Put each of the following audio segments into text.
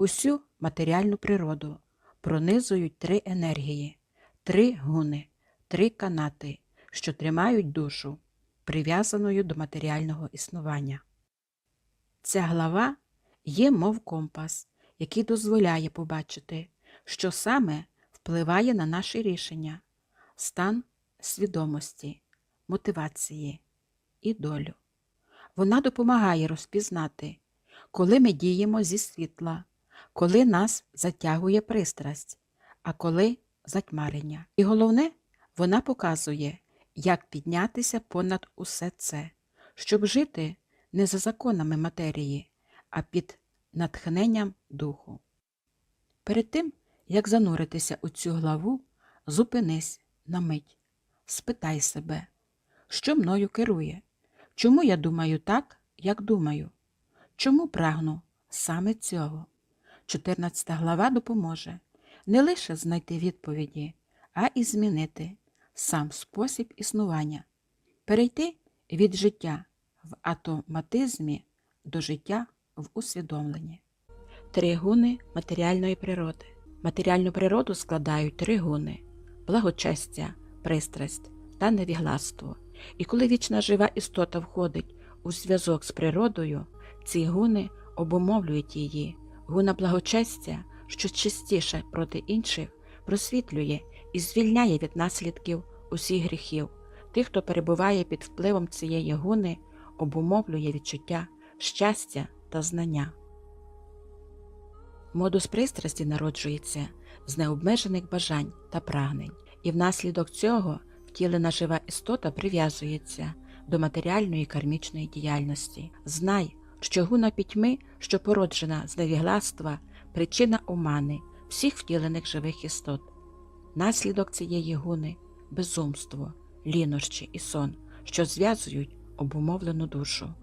Усю матеріальну природу пронизують три енергії, три гуни, три канати, що тримають душу, прив'язаною до матеріального існування. Ця глава є мов компас, який дозволяє побачити, що саме впливає на наші рішення, стан свідомості, мотивації і долю. Вона допомагає розпізнати, коли ми діємо зі світла, коли нас затягує пристрасть, а коли затьмарення. І головне, вона показує, як піднятися понад усе це, щоб жити не за законами матерії, а під натхненням духу. Перед тим, як зануритися у цю главу, зупинись на мить, спитай себе, що мною керує, чому я думаю так, як думаю, чому прагну саме цього. 14 глава допоможе не лише знайти відповіді, а і змінити сам спосіб існування, перейти від життя в автоматизмі до життя в усвідомленні. Три гуни матеріальної природи. Матеріальну природу складають три гуни благочестя, пристрасть та невігластво. І коли вічна жива істота входить у зв'язок з природою, ці гуни обумовлюють її. Гуна благочестя, що чистіше проти інших, просвітлює і звільняє від наслідків усіх гріхів. Тих, хто перебуває під впливом цієї гуни, обумовлює відчуття щастя та знання. Модус пристрасті народжується з необмежених бажань та прагнень, і внаслідок цього втілена жива істота прив'язується до матеріальної кармічної діяльності. Знай, що гуна пітьми, що породжена з невігластва, причина омани всіх втілених живих істот. Наслідок цієї гуни безумство, лінощі і сон, що зв'язують обумовлену душу.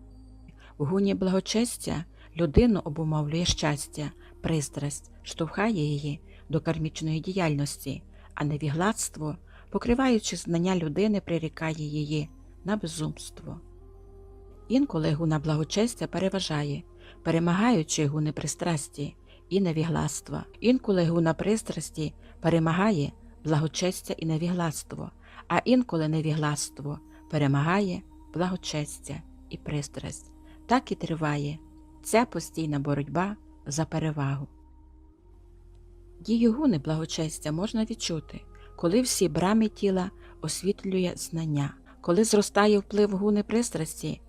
В гуні благочестя людину обумовлює щастя, пристрасть, штовхає її до кармічної діяльності, а невігластво, покриваючи знання людини, прирікає її на безумство. Інколи гуна благочестя переважає, перемагаючи гуни пристрасті і невігластва. Інколи гуна пристрасті перемагає благочестя і невігластво, а інколи невігластво перемагає благочестя і пристрасть. Так і триває ця постійна боротьба за перевагу. Дію гуни благочестя можна відчути, коли всі брами тіла освітлює знання, коли зростає вплив гуни пристрасті,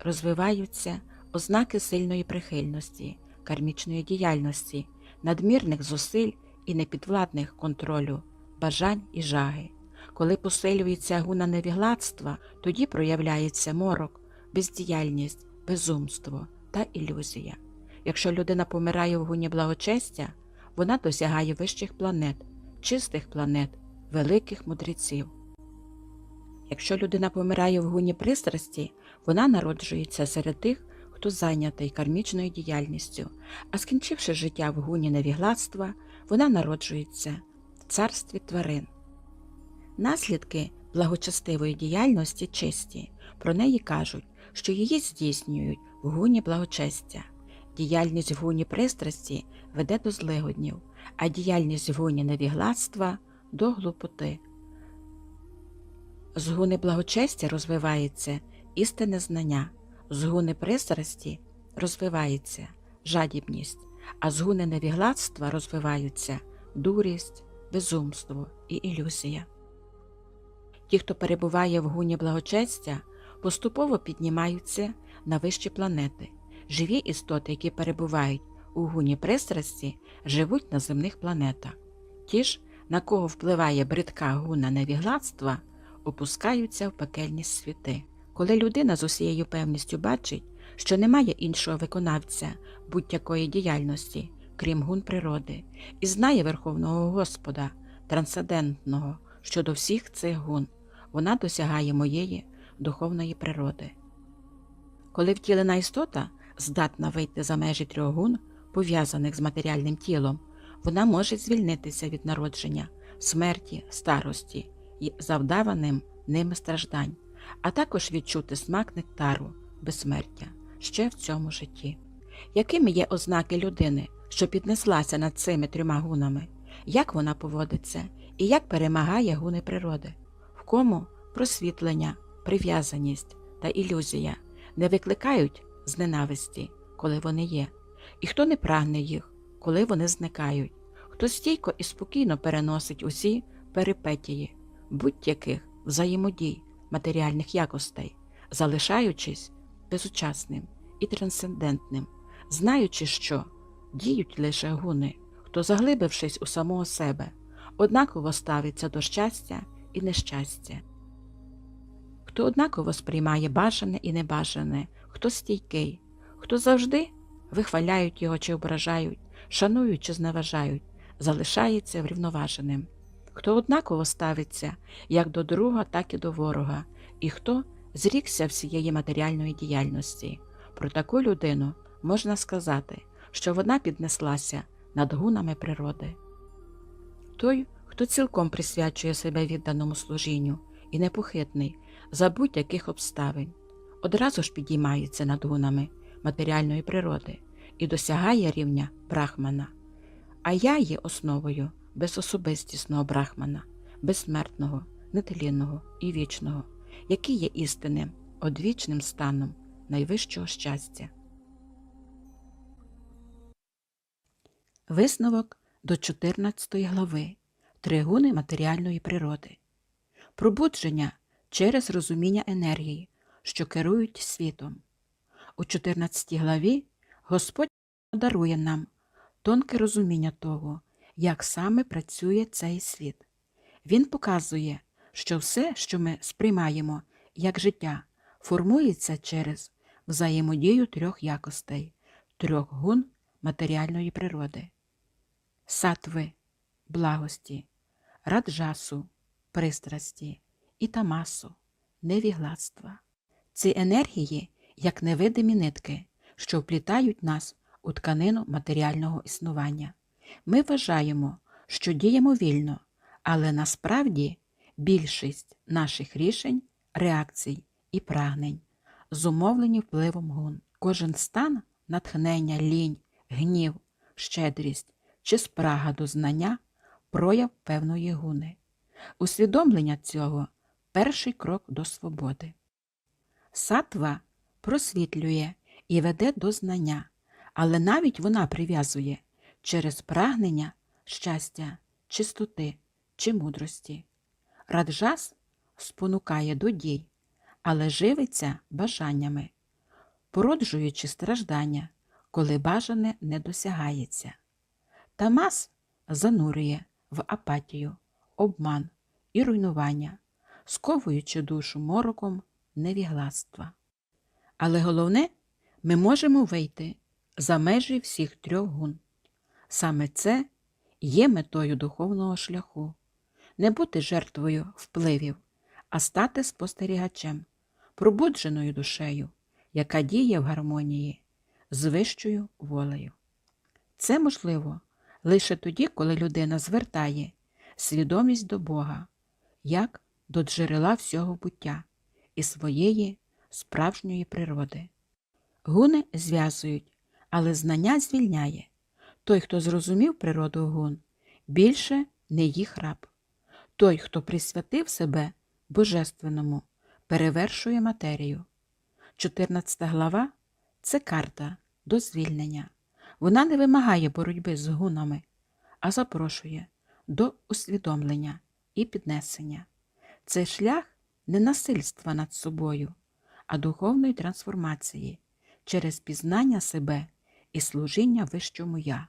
розвиваються ознаки сильної прихильності, кармічної діяльності, надмірних зусиль і непідвладних контролю, бажань і жаги. Коли посилюється гуна невігладцтва, тоді проявляється морок, бездіяльність, безумство та ілюзія. Якщо людина помирає в гуні благочестя, вона досягає вищих планет, чистих планет, великих мудреців. Якщо людина помирає в гуні пристрасті, вона народжується серед тих, хто зайнятий кармічною діяльністю, а скінчивши життя в гуні невігластва, вона народжується в царстві тварин. Наслідки благочестивої діяльності чисті, про неї кажуть, що її здійснюють в гуні благочестя. Діяльність в гуні пристрасті веде до злигоднів, а діяльність в гуні невігластва до глупоти. З гуни благочестя розвивається істинне знання, з гуни пристрасті розвивається жадібність, а з гуни невігластва розвиваються дурість, безумство і ілюзія. Ті, хто перебуває в гуні благочестя, поступово піднімаються на вищі планети. Живі істоти, які перебувають у гуні пристрасті, живуть на земних планетах. Ті ж, на кого впливає бридка гуна невігластва, опускаються в пекельні світи. Коли людина з усією певністю бачить, що немає іншого виконавця будь-якої діяльності, крім гун природи, і знає Верховного Господа, трансцендентного щодо всіх цих гун, вона досягає моєї духовної природи. Коли втілена істота здатна вийти за межі трьох гун, пов'язаних з матеріальним тілом, вона може звільнитися від народження, смерті, старості і завдаваним ними страждань, а також відчути смак нектару, безсмертя ще в цьому житті. Якими є ознаки людини, що піднеслася над цими трьома гунами, як вона поводиться? І як перемагає гуни природи, в кому просвітлення, прив'язаність та ілюзія не викликають з ненависті, коли вони є, і хто не прагне їх, коли вони зникають, хто стійко і спокійно переносить усі перипетії, будь-яких взаємодій матеріальних якостей, залишаючись безучасним і трансцендентним, знаючи, що діють лише гуни, хто, заглибившись у самого себе, однаково ставиться до щастя і нещастя, хто однаково сприймає бажане і небажане, хто стійкий, хто завжди вихваляють його чи ображають, шанують чи зневажають, залишається врівноваженим, хто однаково ставиться як до друга, так і до ворога, і хто зрікся всієї матеріальної діяльності. Про таку людину можна сказати, що вона піднеслася над гунами природи. Той, хто цілком присвячує себе відданому служінню і непохитний за будь-яких обставин, одразу ж підіймається над гунами матеріальної природи і досягає рівня брахмана. А я є основою безособистісного брахмана, безсмертного, нетлінного і вічного, який є істинним, одвічним станом найвищого щастя. Висновок до 14 глави Тригуни матеріальної природи. Пробудження через розуміння енергії, що керують світом. У 14 главі Господь дарує нам тонке розуміння того, як саме працює цей світ. Він показує, що все, що ми сприймаємо як життя, формується через взаємодію трьох якостей, трьох гун матеріальної природи сатви благості, раджасу пристрасті і тамасу невігластва. Ці енергії, як невидимі нитки, що вплітають нас у тканину матеріального існування. Ми вважаємо, що діємо вільно, але насправді більшість наших рішень, реакцій і прагнень зумовлені впливом гун. Кожен стан натхнення, лінь, гнів, щедрість чи спрага до знання прояв певної гуни. Усвідомлення цього перший крок до свободи. Сатва просвітлює і веде до знання, але навіть вона прив'язує через прагнення щастя, чистоти чи мудрості. Раджас спонукає до дій, але живиться бажаннями, породжуючи страждання, коли бажане не досягається. Тамас занурює в апатію, обман і руйнування, сковуючи душу мороком невігластва. Але головне, ми можемо вийти за межі всіх трьох гун. Саме це є метою духовного шляху не бути жертвою впливів, а стати спостерігачем, пробудженою душею, яка діє в гармонії з вищою волею. Це можливо лише тоді, коли людина звертає свідомість до Бога, як до джерела всього буття і своєї справжньої природи. Гуни зв'язують, але знання звільняє. Той, хто зрозумів природу гун, більше не їх раб. Той, хто присвятив себе Божественному, перевершує матерію. 14 глава це карта до звільнення. Вона не вимагає боротьби з гунами, а запрошує до усвідомлення і піднесення. Це шлях не насильства над собою, а духовної трансформації через пізнання себе і служіння вищому я.